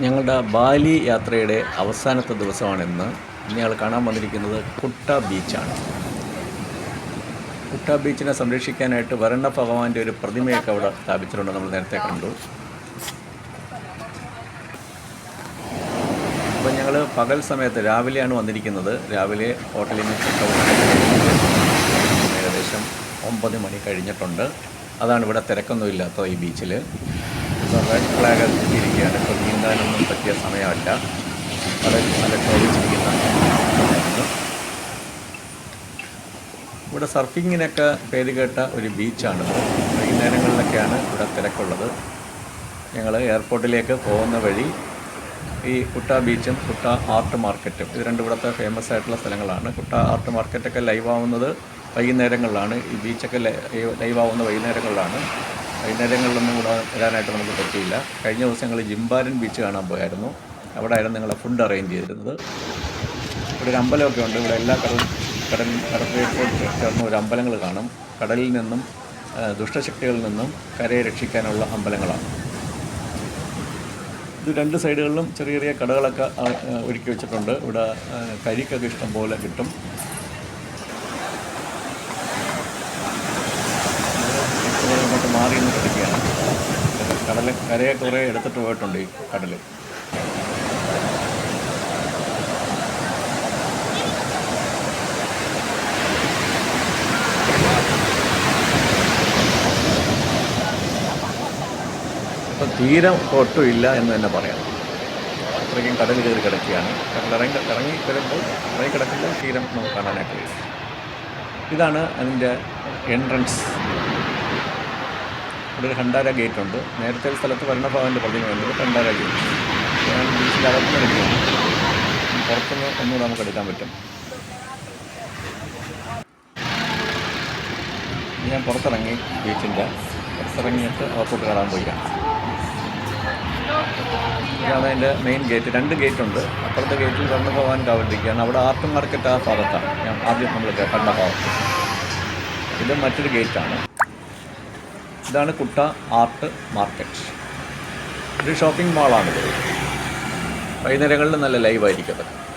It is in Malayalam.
ഞങ്ങളുടെ ബാലി യാത്രയുടെ അവസാനത്തെ ദിവസമാണിന്ന്. ഞങ്ങൾ കാണാൻ വന്നിരിക്കുന്നത് കുട്ട ബീച്ചാണ്. കുട്ട ബീച്ചിനെ സംരക്ഷിക്കാനായിട്ട് വരണ്ട ഭഗവാന്റെ ഒരു പ്രതിമയൊക്കെ അവിടെ സ്ഥാപിച്ചിട്ടുണ്ട്. നമ്മൾ നേരത്തെ കണ്ടു. അപ്പം ഞങ്ങൾ പകൽ സമയത്ത് രാവിലെയാണ് വന്നിരിക്കുന്നത്. രാവിലെ ഹോട്ടലിൽ നിന്ന് ഏകദേശം ഒമ്പത് മണി കഴിഞ്ഞിട്ടുണ്ട്. അതാണ് ഇവിടെ തിരക്കൊന്നും ഇല്ലാത്ത ഈ ബീച്ചിൽ റെഡ് ഫ്ലാഗ് ഇരിക്കുകയാണ്. ഇപ്പോൾ നീന്താനൊന്നും പറ്റിയ സമയമല്ല. വളരെ നല്ല സമയമാണ് ഇവിടെ സർഫിങ്ങിനൊക്കെ പേര് കേട്ട ഒരു ബീച്ചാണിത് വൈകുന്നേരങ്ങളിലൊക്കെയാണ് ഇവിടെ തിരക്കുള്ളത്. ഞങ്ങൾ എയർപോർട്ടിലേക്ക് പോകുന്ന വഴി ഈ കുട്ട ബീച്ചും കുട്ട ആർട്ട് മാർക്കറ്റും ഇത് രണ്ടും ഇവിടുത്തെ ഫേമസ് ആയിട്ടുള്ള സ്ഥലങ്ങളാണ്. കുട്ട ആർട്ട് മാർക്കറ്റൊക്കെ ലൈവ് ആവുന്നത് വൈകുന്നേരങ്ങളിലാണ്. ഈ ബീച്ചൊക്കെ ലൈവ് ആവുന്ന വൈകുന്നേരങ്ങളിലാണ്. വൈകുന്നേരങ്ങളിലൊന്നും കൂടെ വരാനായിട്ട് നമുക്ക് പറ്റിയില്ല. കഴിഞ്ഞ ദിവസം ഞങ്ങൾ ജിംബാരൻ ബീച്ച് കാണാൻ പോയായിരുന്നു. അവിടെ ആയിരുന്നു ഞങ്ങൾ ഫുഡ് അറേഞ്ച് ചെയ്തിരുന്നത്. ഇവിടെ ഒരു അമ്പലമൊക്കെ ഉണ്ട്. ഇവിടെ എല്ലാ കടൽ കടൽ കടലിനോട് ചേർന്ന് ഒരു അമ്പലങ്ങൾ കാണും. കടലിൽ നിന്നും ദുഷ്ടശക്തികളിൽ നിന്നും കരയെ രക്ഷിക്കാനുള്ള അമ്പലങ്ങളാണ്. ഇത് രണ്ട് സൈഡുകളിലും ചെറിയ ചെറിയ കടകളൊക്കെ ഒരുക്കി വെച്ചിട്ടുണ്ട്. ഇവിടെ കരിക്കൊക്കെ ഇഷ്ടം പോലെ കിട്ടും ഇവിടെ ഇങ്ങോട്ട് മാറി നിന്ന് കിടക്കുകയാണ് കടൽ കരയെ കുറേ എടുത്തിട്ട് പോയിട്ടുണ്ട് ഈ കടൽ ഇപ്പം തീരം ഒട്ടും ഇല്ല എന്ന് തന്നെ പറയാം. അത്രയ്ക്കും കടൽ കയറി കിടക്കുകയാണ്. കടലിറങ്ങി ഇറങ്ങി വരുമ്പോൾ ഇറങ്ങി കിടക്കുമ്പോൾ തീരം നമുക്ക് കാണാനായിട്ട് കഴിയും ഇതാണ് അതിന്റെ എൻട്രൻസ് ഇവിടെ ഹണ്ടാര ഗേറ്റ് ഉണ്ട് നേരത്തെ ഒരു സ്ഥലത്ത് ഭരണഭവന്റെ പ്രതിമയുണ്ട്. ഹണ്ടാര ഗേറ്റ്. ഞാൻ ബീച്ചിന്റെ അകത്തുനിന്ന് എടുക്കുകയാണ് പുറത്തുനിന്ന് ഒന്നുകൂടെ നമുക്ക് എടുക്കാൻ പറ്റും. ഞാൻ പുറത്തിറങ്ങി ബീച്ചിന്റെ പുറത്തിറങ്ങിയിട്ട് അകത്തോട്ട് കയറാൻ പോയിക്കാം ഇതാണ് അതിന്റെ മെയിൻ ഗേറ്റ് രണ്ട് ഗേറ്റ് ഉണ്ട് അപ്പുറത്തെ ഗേറ്റിൽ കടന്നു പോകാൻ കാവലിരിക്കുകയാണ്. അവിടെ ആർട്ട് മാർക്കറ്റ് ആ ഭാഗത്താണ്. ഞാൻ ആദ്യം നമ്മൾ കണ്ട ഭാഗത്ത്. ഇത് മറ്റൊരു ഗേറ്റാണ്. ഇതാണ് കുട്ട ആർട്ട് മാർക്കറ്റ്. ഒരു ഷോപ്പിംഗ് മാളാണിത്. വൈകുന്നേരങ്ങളിൽ നല്ല ലൈവായിരിക്കും അത്.